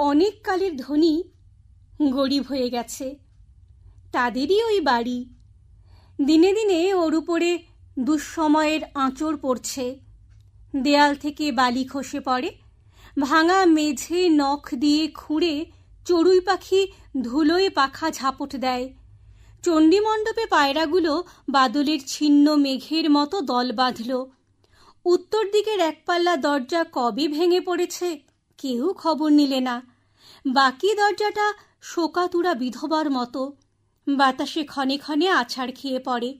অনেক কালের ধনী গরিব হয়ে গেছে। তাদেরই ওই বাড়ি। দিনে দিনে ওর উপরে দুঃসময়ের আঁচড় পড়ছে। দেয়াল থেকে বালি খসে পড়ে। ভাঙা মেঝে নখ দিয়ে খুঁড়ে চড়ুই পাখি ধুলোয় পাখা ঝাপট দেয়। চণ্ডীমণ্ডপে পায়রাগুলো বাদলের ছিন্ন মেঘের মতো দল বাঁধল। উত্তর দিকের একপাল্লা দরজা কবে ভেঙে পড়েছে কেউ খবর নিলে না। বাকি দরজাটা শোকাতুরা বিধবার মতো। বাতাসে ক্ষণে ক্ষণে আছাড় খেয়ে পড়ে।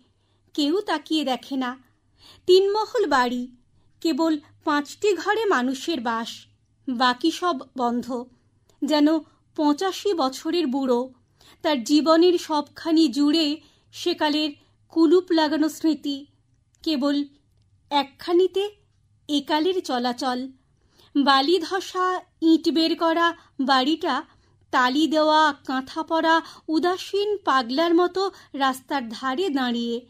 কেউ তাকিয়ে দেখে না। তিনমহল বাড়ি, কেবল পাঁচটি ঘরে মানুষের বাস, বাকি সব বন্ধ। যেন পঁচাশি বছরের বুড়ো, তার জীবনের সবখানি জুড়ে সেকালের কুলুপ লাগানো স্মৃতি, কেবল একখানিতে একালের চলাচল। বালি ধসা ইট বের করা বাড়িটা, তালি দেওয়া কাঁথা পরা উদাসীন পাগলার মতো রাস্তার ধারে দাঁড়িয়ে।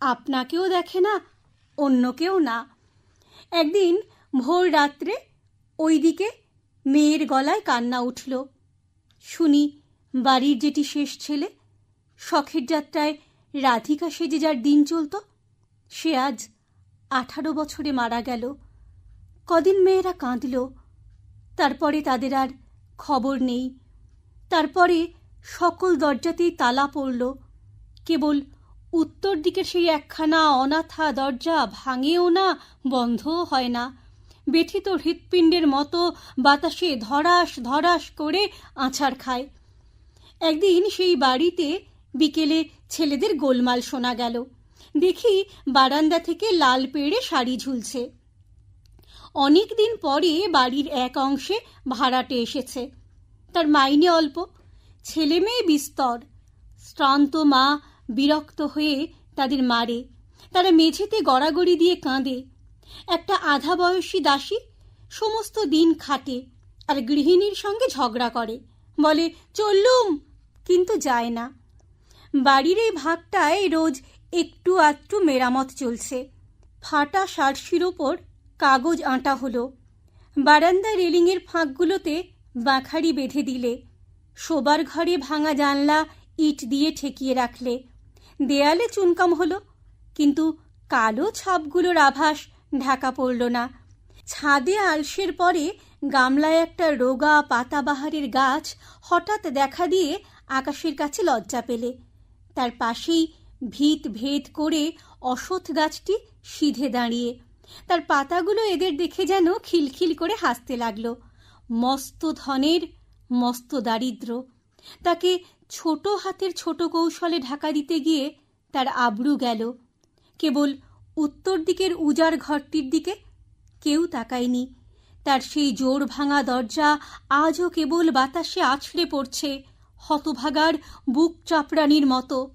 আপনাকেও দেখে না অন্য কেউ না। একদিন ভোর রাত্রে ওইদিকে মেয়ের গলায় কান্না উঠল। শুনি, বাড়ির যেটি শেষ ছেলে, শখের যাত্রায় রাধিকা সেজে যার দিন চলত, সে আজ আঠারো বছরে মারা গেল। কদিন মেয়েরা কাঁদল। তারপরে তাদের আর খবর নেই। তারপরে সকল দরজাতেই তালা পড়ল। কেবল উত্তর দিকের সেই একখানা অনাথা দরজা ভাঙেও না, বন্ধও হয় না। ব্যথিত হৃৎপিণ্ডের মতো বাতাসে ধরাস ধরাস করে আছাড় খায়। একদিন সেই বাড়িতে বিকেলে ছেলেদের গোলমাল শোনা গেল। দেখি বারান্দা থেকে লাল পেড়ে শাড়ি ঝুলছে। অনেক দিন পরে বাড়ির এক অংশে ভাড়াটে এসেছে। তার মাইনে অল্প। ছেলে মেয়ে বিস্তর। শ্রান্ত মা বিরক্ত হয়ে তাদের মারে। তারা মেঝেতে গড়াগড়ি দিয়ে কাঁদে। একটা আধা বয়সী দাসী সমস্ত দিন খাটে আর গৃহিণীর সঙ্গে ঝগড়া করে। বলে, চললুম, কিন্তু যায় না। বাড়ির এই ভাগটায় রোজ একটু আধটু মেরামত চলছে। ফাটা শার্টসির ওপর কাগজ আঁটা হলো। বারান্দা রেলিংয়ের ফাঁকগুলোতে বাঁখারি বেঁধে দিলে, শোবার ঘরে ভাঙা জানলা ইট দিয়ে ঠেকিয়ে রাখলে। দেয়ালে চুনকাম হলো, কিন্তু কালো ছাপগুলোর আভাস ঢাকা পড়ল না। ছাদে আলসের পরে গামলায় একটা রোগা পাতাবাহারের গাছ হঠাৎ দেখা দিয়ে আকাশের কাছে লজ্জা পেলে। তার পাশেই ভিত ভেদ করে অসৎ গাছটি সিধে দাঁড়িয়ে তার পাতাগুলো এদের দেখে যেন খিলখিল করে হাসতে লাগল। মস্ত ধনের, মস্ত দারিদ্র। তাকে ছোট হাতের ছোট কৌশলে ঢাকা দিতে গিয়ে তার আবরু গেল। কেবল উত্তর দিকের উজার ঘরটির দিকে কেউ তাকায়নি। তার সেই জোর ভাঙা দরজা আজও কেবল বাতাসে আছড়ে পড়ছে, হতভাগার বুক চাপড়ানির মতো।